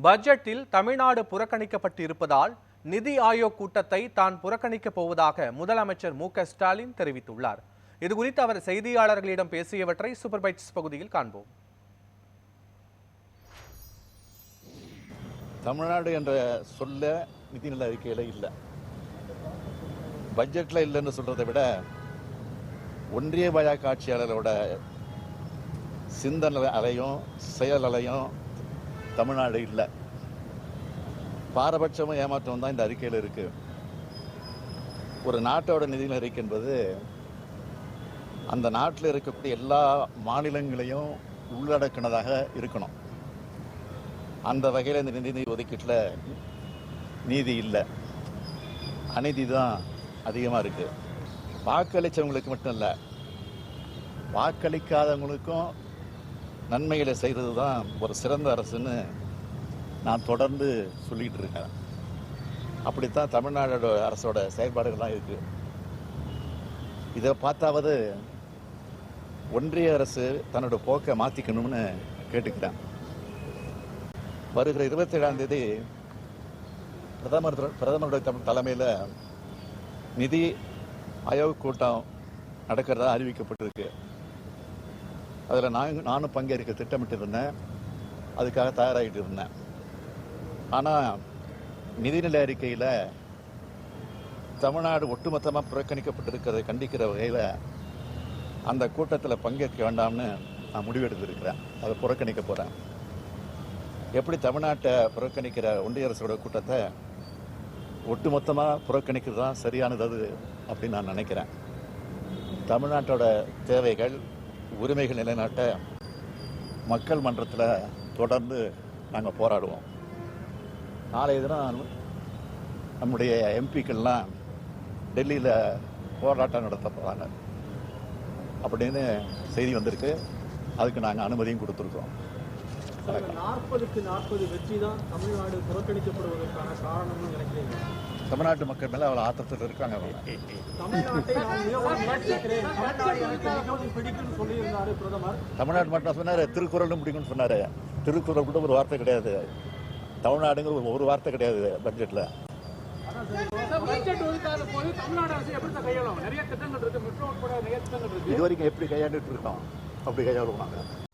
பட்ஜெட்டில் தமிழ்நாடு புறக்கணிக்கப்பட்டிருப்பதால் நிதி ஆயோக் கூட்டத்தை தான் புறக்கணிக்கப் போவதாக முதலமைச்சர் மு க ஸ்டாலின் தெரிவித்துள்ளார். இதுகுறித்து அவர் செய்தியாளர்களிடம் பேசியவற்றை சூப்பர் பைட்ஸ் பகுதியில் காண்போம். தமிழ்நாடு என்ற சொல்ல நிதிநிலை அறிக்கையில் இல்லை. பட்ஜெட்டில் இல்லைன்னு சொல்கிறத விட ஒன்றிய பாஜக ஆட்சியாளரோட சிந்தனை அலையும் செயல் அலையும் தமிழ்நாடு இல்லை. பாரபட்சமும் ஏமாற்றம் தான் இந்த அறிக்கையில் இருக்கு. ஒரு நாட்டோட நிதியில் அறிக்கை என்பது அந்த நாட்டில் இருக்கக்கூடிய எல்லா மாநிலங்களையும் உள்ளடக்கினதாக இருக்கணும். அந்த வகையில் இந்த நிதி ஒதுக்கீட்டில் நீதி இல்லை. அநீதி தான் அதிகமாக இருக்குது வாக்களித்தவங்களுக்கு மட்டும் இல்லை வாக்களிக்காதவங்களுக்கும் நன்மைகளை செய்கிறது தான் ஒரு சிறந்த அரசுன்னு நான் தொடர்ந்து சொல்லிகிட்டு இருக்கேன். அப்படித்தான் தமிழ்நாடோட அரசோட செயல்பாடுகள்லாம் இருக்குது இதை பார்த்தாவது ஒன்றிய அரசு தன்னோட போக்கை மாற்றிக்கணும்னு கேட்டுக்கிறேன். வருகிற இருபத்தி ஏழாம் தேதி பிரதமர் பிரதமருடைய தமிழ் தலைமையில் நிதி ஆயோக் கூட்டம் நடக்கிறதா அறிவிக்கப்பட்டிருக்கு. அதில் நான் நானும் பங்கேற்க திட்டமிட்டு இருந்தேன் அதுக்காக தயாராகிட்டு இருந்தேன். ஆனால் நிதிநிலை அறிக்கையில் தமிழ்நாடு ஒட்டுமொத்தமாக புறக்கணிக்கப்பட்டிருக்கிறதை கண்டிக்கிற வகையில் அந்த கூட்டத்தில் பங்கேற்க வேண்டாம்னு நான் முடிவெடுத்திருக்கிறேன். அதை புறக்கணிக்க போகிறேன் எப்படி தமிழ்நாட்டை புறக்கணிக்கிற ஒன்றிய அரசோட கூட்டத்தை ஒட்டுமொத்தமாக புறக்கணிக்கிறது தான் சரியானது அது அப்படின்னு நான் நினைக்கிறேன். தமிழ்நாட்டோட தேவைகள் உரிமைகள் நிலைநாட்ட மக்கள் மன்றத்தில் தொடர்ந்து நாங்கள் போராடுவோம். நாளைய தினம் நம்முடைய எம்பிக்கள்லாம் டெல்லியில் போராட்டம் நடத்த போகிறாங்க அப்படின்னு செய்தி வந்திருக்கு. அதுக்கு நாங்கள் அனுமதியும் கொடுத்துருக்கோம். நாற்பதுக்கு நாற்பது வெற்றி தான் தமிழ்நாடு புறக்கணிக்கப்படுவதற்கான காரணம்னு நினைக்கிறீங்க தமிழ்நாட்டு மக்கள் மேலே அவ்வளோ ஆத்திரத்தில் இருக்காங்க அவங்க. தமிழ்நாட்டை மட்டும் சொன்னார் திருக்குறளும் பிடிக்கும்னு சொன்னார். திருக்குறள் கூட ஒரு வார்த்தை கிடையாது. தமிழ்நாடுங்கிற ஒரு- ஒரு வார்த்தை கிடையாது பட்ஜெட்டில் பட்ஜெட் ஒதுக்காத போது தமிழ்நாடு அரசு எப்படி தான் கையாளும்? நிறைய திட்டங்கள் இருக்கு மெட்ரோ உட்பட நிறைய திட்டங்கள் இருக்கு. இது வரைக்கும் எப்படி கையாண்டுட்டு இருக்கோம்? அப்படி கையாளுவோம் நாங்கள்